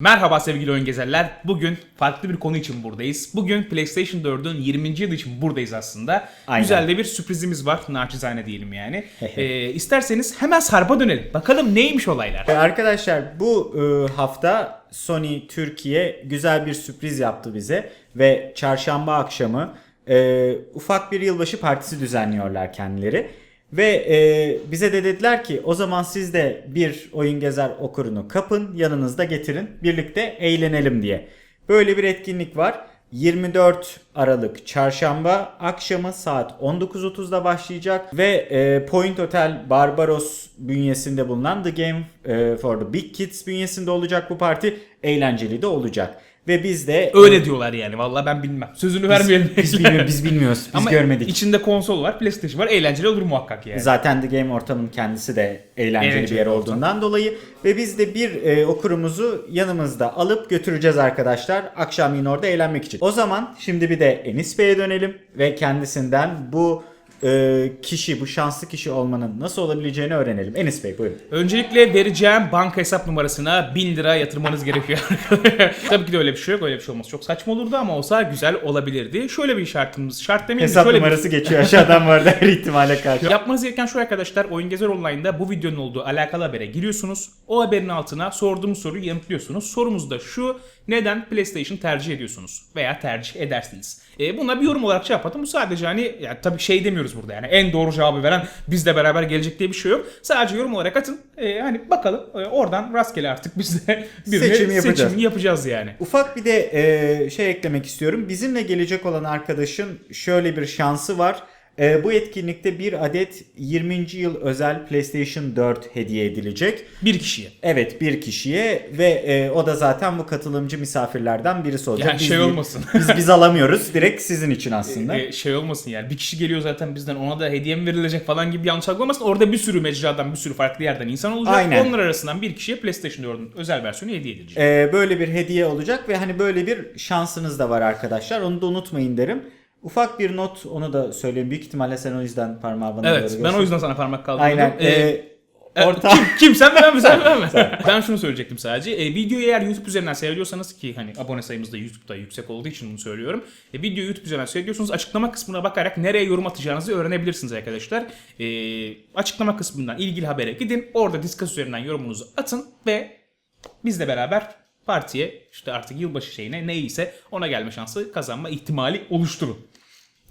Merhaba sevgili oyun gezerler. Bugün farklı bir konu için buradayız. Bugün PlayStation 4'ün 20. yılı için buradayız aslında. Aynen. Güzel de bir sürprizimiz var. Naçizane diyelim yani. ee, isterseniz hemen Sarp'a dönelim. Bakalım neymiş olaylar. Ee, Arkadaşlar bu e, hafta Sony Türkiye güzel bir sürpriz yaptı bize ve çarşamba akşamı e, ufak bir yılbaşı partisi düzenliyorlar kendileri. Ve e, bize de dediler ki o zaman siz de bir oyun gezer okurunu kapın yanınızda getirin birlikte eğlenelim diye. Böyle bir etkinlik var. 24 Aralık Çarşamba akşamı saat 19.30'da başlayacak ve e, Point Hotel Barbaros bünyesinde bulunan The Game e, for the Big Kids bünyesinde olacak bu parti. Eğlenceli de olacak. Ve biz de Öyle diyorlar yani. Vallahi ben bilmem. Sözünü vermeyelim. biz, bilmiyoruz, biz bilmiyoruz. Biz Ama görmedik. içinde konsol var, PlayStation var. Eğlenceli olur muhakkak yani. Zaten The Game ortamının kendisi de eğlenceli Eğlenceli bir yer ortam. olduğundan dolayı ve biz de bir e, okurumuzu yanımızda alıp götüreceğiz arkadaşlar akşamleyin orada eğlenmek için. O zaman şimdi bir de Enis Bey'e dönelim ve kendisinden bu e, kişi, bu şanslı kişi olmanın nasıl olabileceğini öğrenelim. Enis Bey buyurun. Öncelikle vereceğim banka hesap numarasına 1000 lira yatırmanız gerekiyor. Tabii ki de öyle bir şey yok. Öyle bir şey olması çok saçma olurdu ama olsa güzel olabilirdi. Şöyle bir şartımız, şart demeyeyim de Hesap şöyle bir- numarası geçiyor aşağıdan bu arada her ihtimale karşı. Yapmanız gereken şu arkadaşlar Oyun Gezer Online'da bu videonun olduğu alakalı habere giriyorsunuz. O haberin altına sorduğumuz soruyu yanıtlıyorsunuz. Sorumuz da şu neden PlayStation tercih ediyorsunuz veya tercih edersiniz. E, buna bir yorum olarak cevap atın. Bu sadece hani yani tabii şey demiyoruz burada yani en doğru cevabı veren bizle beraber gelecek diye bir şey yok. Sadece yorum olarak atın. E, hani bakalım e, oradan rastgele artık biz de birine Seçimi yapacağız. seçimini yapacağız yani. Ufak bir de e, şey eklemek istiyorum. Bizimle gelecek olan arkadaşın şöyle bir şansı var. E, bu etkinlikte bir adet 20. yıl özel PlayStation 4 hediye edilecek. Bir kişiye. Evet bir kişiye ve e, o da zaten bu katılımcı misafirlerden birisi olacak. Yani Biz şey olmasın. biz biz alamıyoruz. Direkt sizin için aslında. E, şey olmasın yani bir kişi geliyor zaten bizden ona da hediye mi verilecek falan gibi yanlış algılamasın. Orada bir sürü mecradan bir sürü farklı yerden insan olacak. Aynen. Onlar arasından bir kişiye PlayStation 4'ün özel versiyonu hediye edilecek. E, böyle bir hediye olacak ve hani böyle bir şansınız da var arkadaşlar. Onu da unutmayın derim. Ufak bir not onu da söyleyeyim. Büyük ihtimalle sen o yüzden parmağı bana evet ben o yüzden sana parmak kaldırdım. Aynen. Ee, E, e, orta... kim, kim sen ben mi sen ben mi? ben şunu söyleyecektim sadece. E, videoyu eğer YouTube üzerinden seyrediyorsanız ki hani abone sayımız da YouTube'da yüksek olduğu için bunu söylüyorum. E, videoyu YouTube üzerinden seyrediyorsanız açıklama kısmına bakarak nereye yorum atacağınızı öğrenebilirsiniz arkadaşlar. E, açıklama kısmından ilgili habere gidin. Orada Discuss üzerinden yorumunuzu atın ve bizle beraber partiye işte artık yılbaşı şeyine neyse ona gelme şansı kazanma ihtimali oluşturun.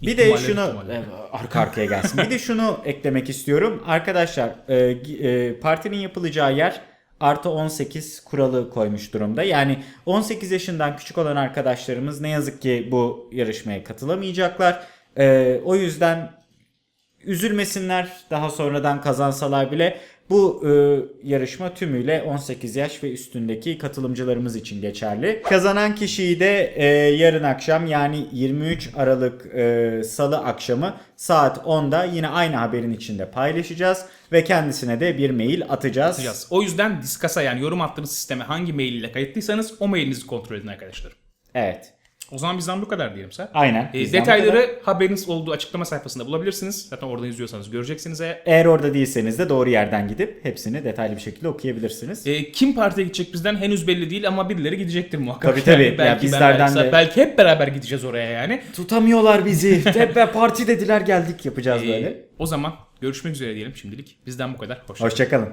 Bir de İhtimali, şunu ihtimali. e, arka arkaya gelsin. Bir de şunu eklemek istiyorum. Arkadaşlar e, e, partinin yapılacağı yer artı 18 kuralı koymuş durumda. Yani 18 yaşından küçük olan arkadaşlarımız ne yazık ki bu yarışmaya katılamayacaklar. E, o yüzden üzülmesinler daha sonradan kazansalar bile bu e, yarışma tümüyle 18 yaş ve üstündeki katılımcılarımız için geçerli. Kazanan kişiyi de e, yarın akşam yani 23 Aralık e, Salı akşamı saat 10'da yine aynı haberin içinde paylaşacağız ve kendisine de bir mail atacağız. atacağız. O yüzden Discuss'a yani yorum attığınız sisteme hangi mail ile kayıtlıysanız o mailinizi kontrol edin arkadaşlar. Evet. O zaman bizden bu kadar diyelim sen. Aynen. E, detayları haberiniz olduğu açıklama sayfasında bulabilirsiniz. Zaten oradan izliyorsanız göreceksiniz. eğer. Eğer orada değilseniz de doğru yerden gidip hepsini detaylı bir şekilde okuyabilirsiniz. E, kim partiye gidecek bizden henüz belli değil ama birileri gidecektir muhakkak. Tabii, tabii. Yani Ya belki bizlerden ben, de- belki hep beraber gideceğiz oraya yani. Tutamıyorlar bizi. Hep parti dediler geldik yapacağız E, böyle. o zaman görüşmek üzere diyelim şimdilik. Bizden bu kadar. Hoşça Hoşçakalın.